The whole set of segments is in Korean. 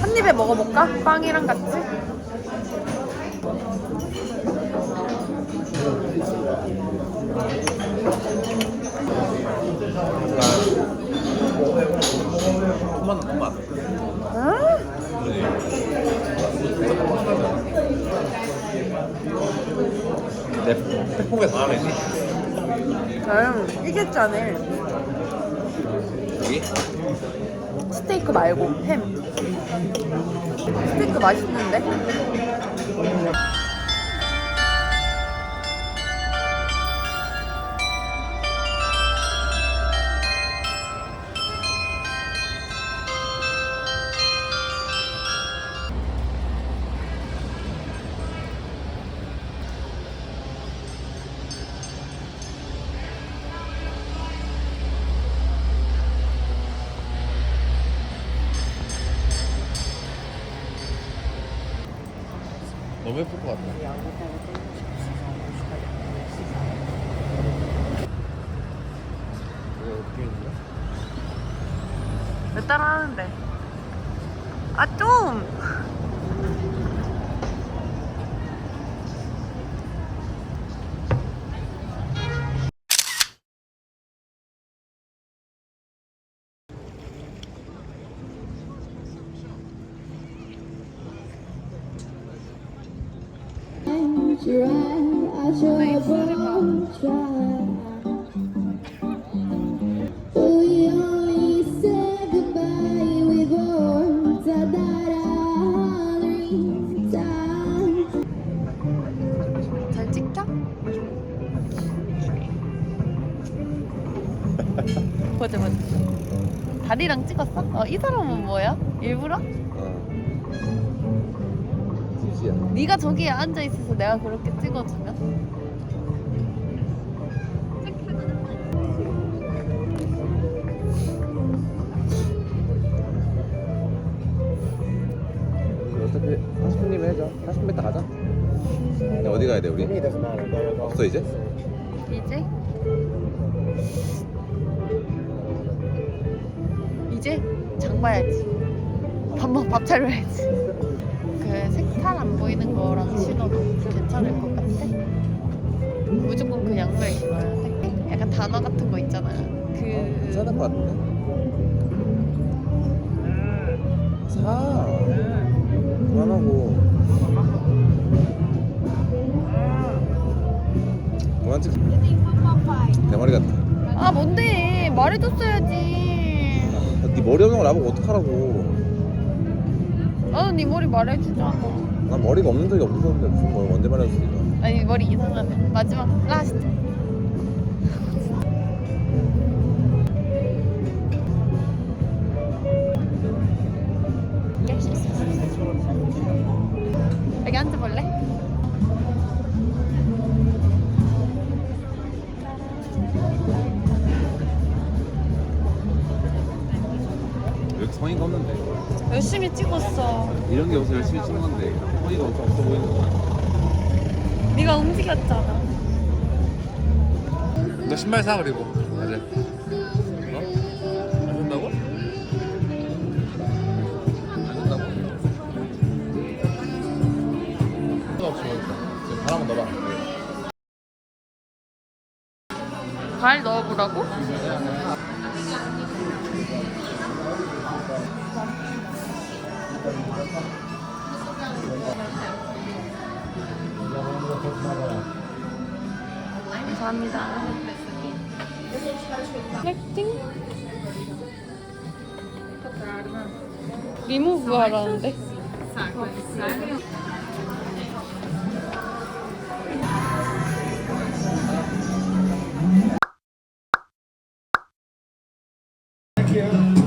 한 입에 먹어볼까? 빵이랑 같이? 토마토 토마토 음? 내 팩폭에 당하면 음, 이게 짜네. 여기? 스테이크 말고 햄. 스테이크 맛있는데? 보자 보자 다리랑 찍었어? 어, 이 사람은 뭐야? 일부러? 어 지지야 네가 저기에 앉아 있어서 내가 그렇게 찍어주면? 어차피 40분이면 해줘 40분 있다 가자 근데 어디 가야 돼 우리? 없어 이제? 이제? 이제 장 봐야지 밥, 먹, 밥 차려야지 보이는 거랑 신어도 괜찮을 것 같아. 무조건 그 양말 신어야 돼. 약간 단어 같은 거 있잖아 그 괜찮을 것 같은데? 사. 그만하고. 그만 찍 대머리 같아. 아 뭔데? 말해줬어야지. 네 머리 없는 걸 나보고 어떡하라고. 나도 네 머리 말해주잖아 난 머리가 없는 적이 없었는데 무슨 뭘 언제 말해줬으니까 아니 머리 이상하네. 마지막 라스트 움직였잖아 너 신발 사 그리고 맞아 어? 안 준다고? 안? 없어 지금 발 한번 넣어봐 발 넣어보라고? 리무브 하라는데? Young,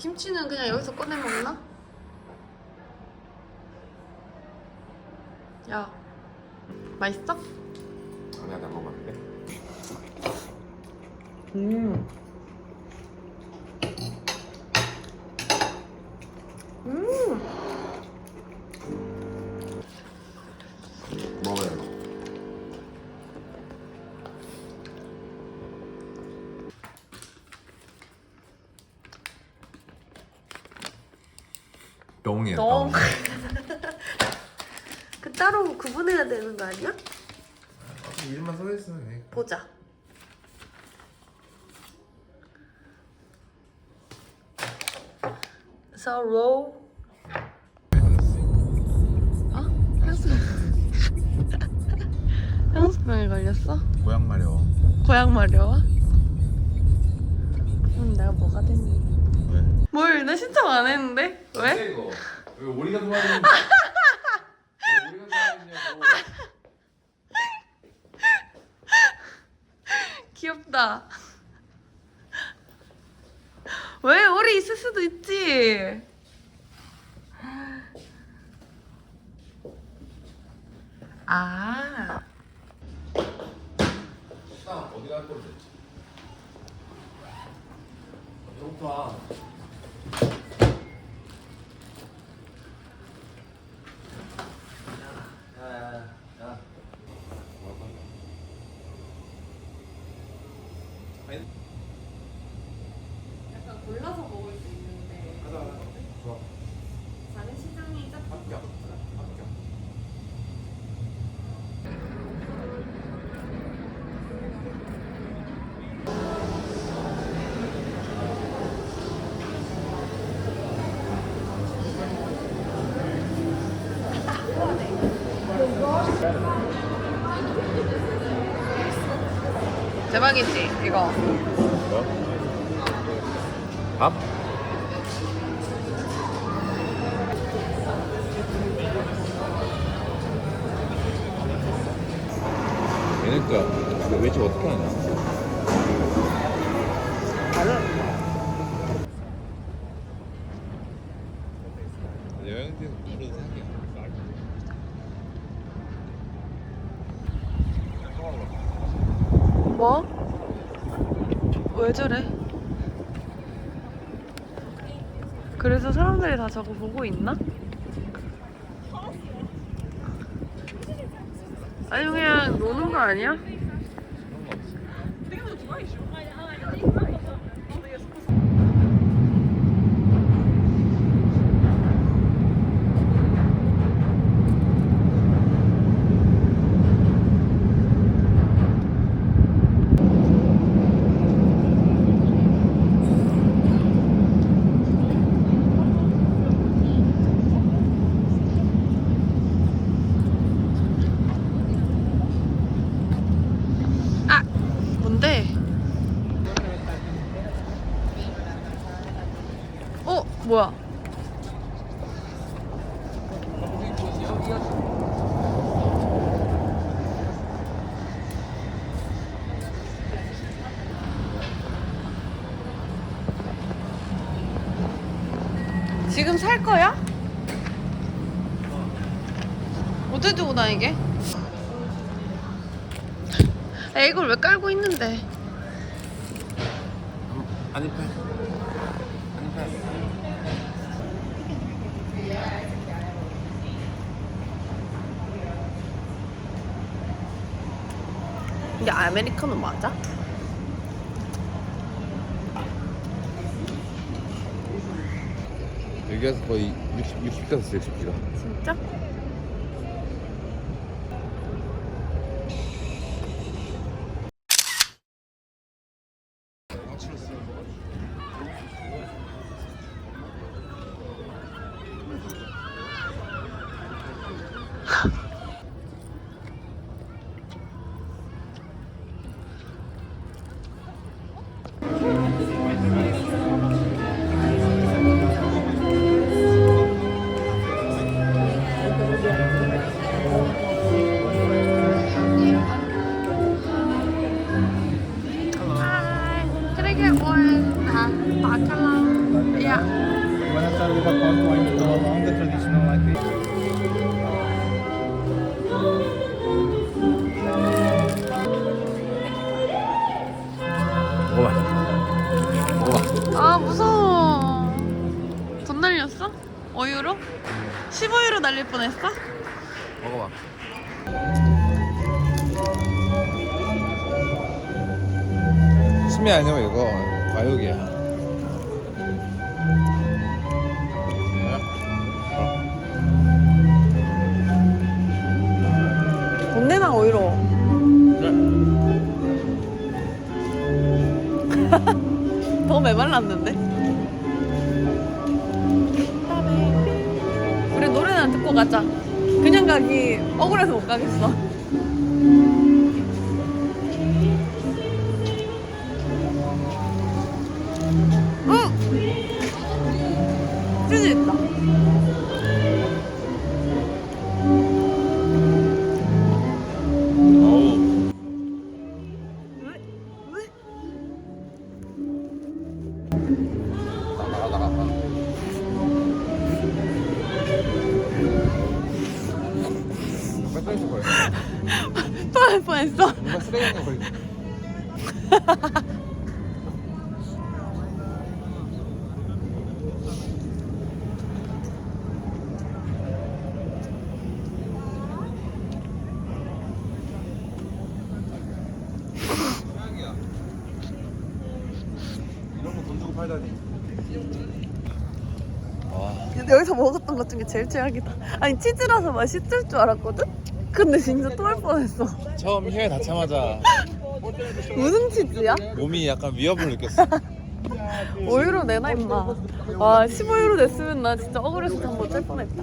김치는 그냥 여기서 꺼내 먹나? 야, 맛있어? 똥이야 똥. 그 따로 구분해야 되는 거 아니야? 이름만 써있으면 돼. 보자. 서로 향수병에 걸렸어? 고양 마려워. 고양 마려워? 그럼 내가 뭐가 됐니? 왜? 뭘? 나 신청 안 했는데? 왜? 이거 왜 우리가 좋아하는 왜 우리가 좋아하느냐고. 귀엽다. 왜? 오리 있을 수도 있지. 아. 딱 어디 갈 건데? 배고파. 약간 골라서 먹을 수 있는데 가자. 좋아. 작은 시장이 딱 합격. 합격. 대박이지 이거. 뭐? 밥? 얘네 거 외식 어떻게 하냐? 여행지에서 무슨 사기야? 뭐? 왜 저래? 그래서 사람들이 다 저거 보고 있나? 아니 그냥 노는 거 아니야? 뭐야? 지금 살 거야? 어디 두고 나 이게? 아, 이걸 왜 깔고 있는데? 이게 아메리카노 맞아? 여기 와서 거의 60, 60 갔어 60kg. 진짜? 돈 내나 5유로. 더 메말랐는데? 우리 노래나 듣고 가자. 그냥 가기 억울해서 못 가겠어. 뺏어있을 거야. 또할 뻔했어. 누가 쓰레기통에 걸리. 이런 거 돈 주고 팔다니. 와. 근데 여기서 먹었던 것 중에 제일 최악이다. 아니 치즈라서 맛있을 줄 알았거든? 근데 진짜 또할 뻔했어. 처음 혀에 닿자마자 무슨 치즈야? 몸이 약간 위협을 느꼈어. 5유로 내놔 임마. 와 15유로 냈으면 나 진짜 억울해서 잠못잘 뻔했다.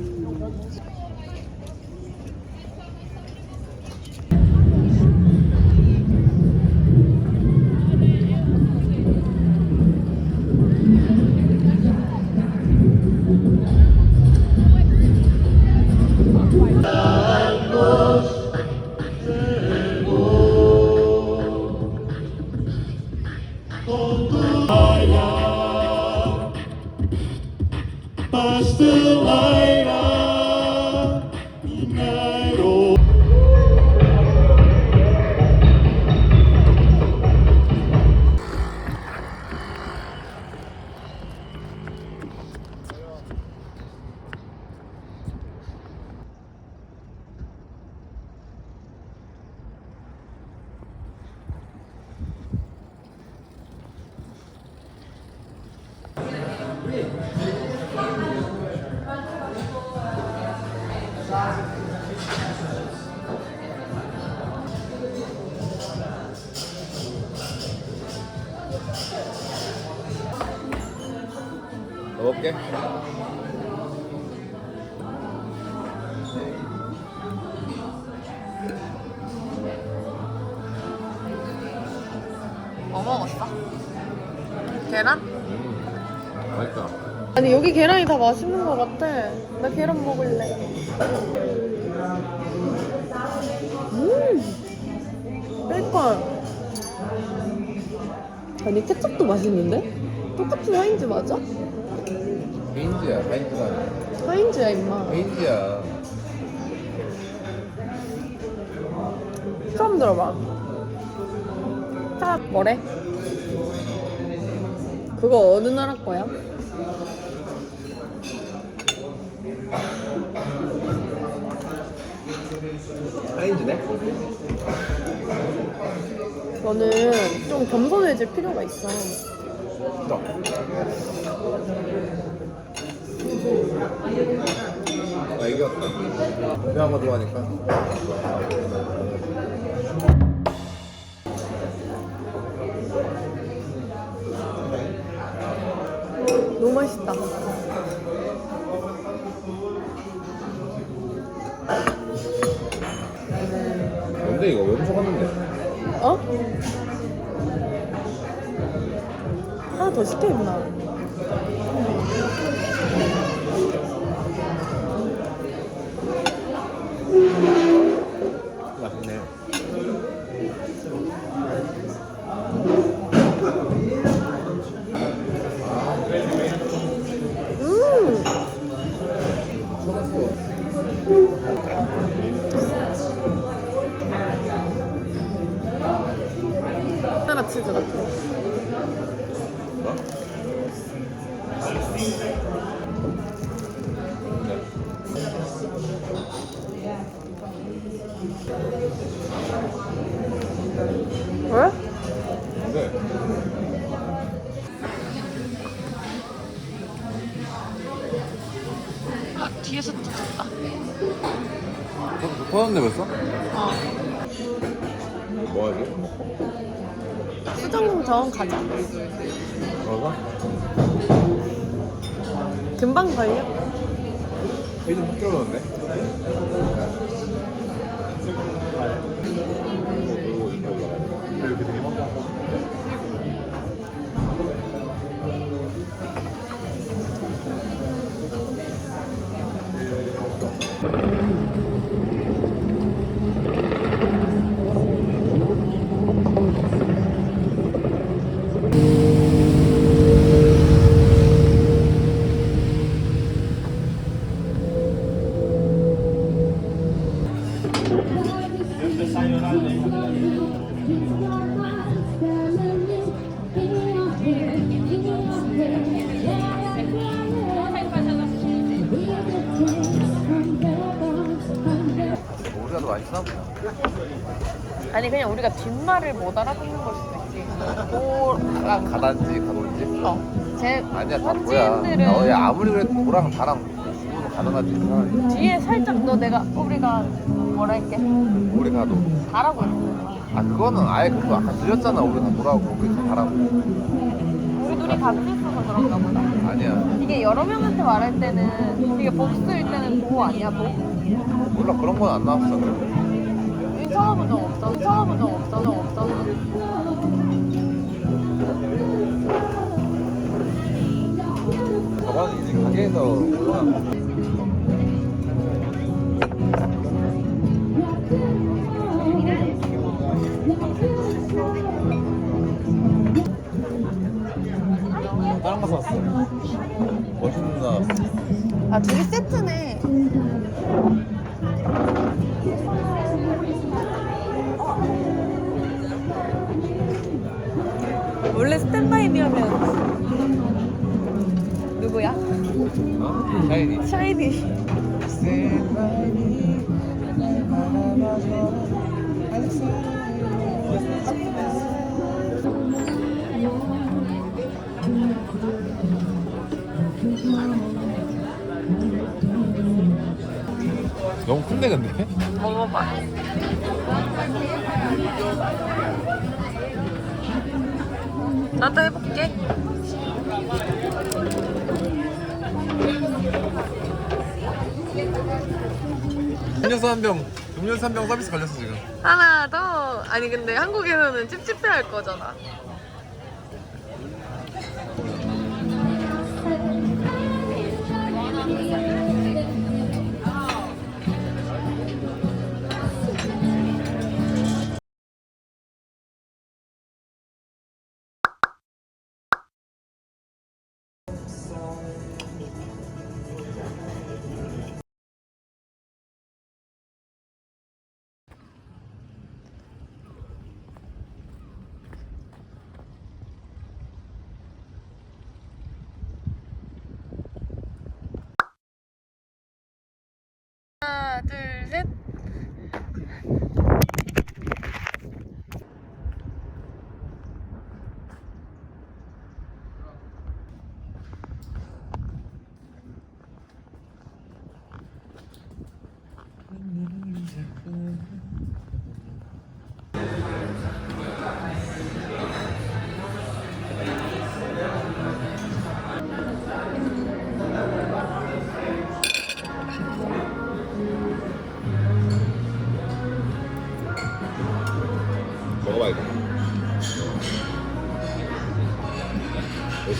맛있다. 아니 여기 계란이 다 맛있는 것 같아. 나 계란 먹을래. 음, 베이컨. 아니 케첩도 맛있는데? 똑같은 와인즈 맞아? 페인즈야 페인즈가 아니야 하인즈야 임마. 페인즈야 처음 들어봐. 딱 뭐래? 그거 어느 나라 거야? 페인즈네? 너는 좀 겸손해질 필요가 있어. 아 이겼다 유명한 거 좋아하니까 하 터- 터졌네 벌써? 어. 뭐하지? 수정정 가자. 뭐가? 금방 걸려. 확 줄어들었네 그리고 이렇게 되게 막우 아니 그냥 우리가 뒷말을 못 알아듣는 걸 수도 있지. 도랑 가단지 가돌지 어. 제 아니야 다 뭐야 현지인들은 어, 야, 아무리 그래도 도랑 다랑 구분은 가능하지. 뒤에 살짝 너 내가 우리가 뭐라 할게 우리 가도 가라고 거야. 아 그거는 아예 그거 아까 들렸잖아 우리 가 도라고 우리 가 가라고 우리 둘이 같이 있어서 그런가 보다. 아니야 이게 여러 명한테 말할 때는 이게 복수일 때는 도 아니야 도? 몰라 그런 건 안 나왔어 인 적 없어. 적 없어. 적 없어. 저거는 이제 가게에서 다른 거 샀어 멋있는 거 나왔어 아 둘이 세트네. 샤이니 샤이니. 너무 큰데 근데? 먹어봐. 나도 해볼게. 음료수 한 병 음료수 한 병 서비스 걸렸어 지금 하나 더. 아니 근데 한국에서는 찝찝해 할 거잖아.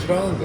thrown